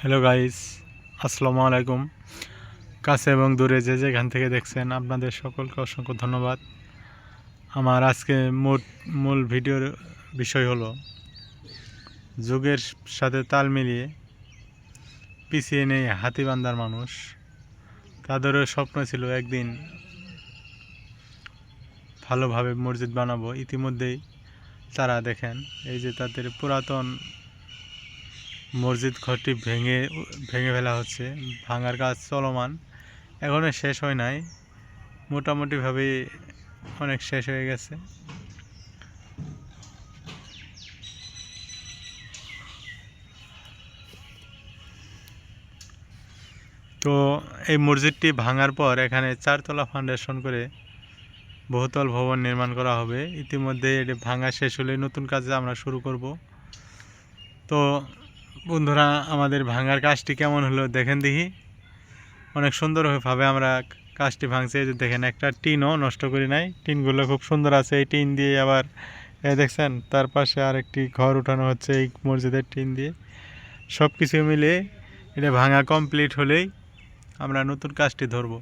Hello guys আসসালামু আলাইকুম কাছে এবং দূরে যে যেখান থেকে দেখছেন, আপনাদের সকলকে অসংখ্য ধন্যবাদ। আমার আজকে মোট, মূল ভিডিওর বিষয় হলো, যুগের সাথে তাল মিলিয়ে পিছিয়ে নেই হাতিবান্ধার মানুষ। তাদেরও স্বপ্ন ছিল একদিন ভালোভাবে মসজিদ বানাবো। ইতিমধ্যেই তারা দেখেন, এই যে তাদের পুরাতন মসজিদ ঘরটি ভেঙে ভেঙে ফেলা হচ্ছে, ভাঙার কাজ চলমান এখনও শেষ হয় নাই মোটামুটিভাবে অনেক শেষ হয়ে গেছে। তো এই মসজিদটি ভাঙার পর এখানে চারতলা ফাউন্ডেশন করে বহুতল ভবন নির্মাণ করা হবে। ইতিমধ্যে এটি ভাঙা শেষ হলে নতুন কাজে আমরা শুরু করব। তো বন্ধুরা, আমাদের ভাঙার কাজটি কেমন হলো দেখেন দেখি। অনেক সুন্দরভাবে আমরা কাজটি ভাঙছি যে দেখেন একটা টিনও নষ্ট করি নাই। টিনগুলো খুব সুন্দর আছে, এই টিন দিয়ে আবার এই দেখছেন, তার পাশে আরেকটি ঘর উঠানো হচ্ছে এই মসজিদের টিন দিয়ে। সব কিছু মিলে এটা ভাঙা কমপ্লিট হলেই আমরা নতুন কাজটি ধরবো।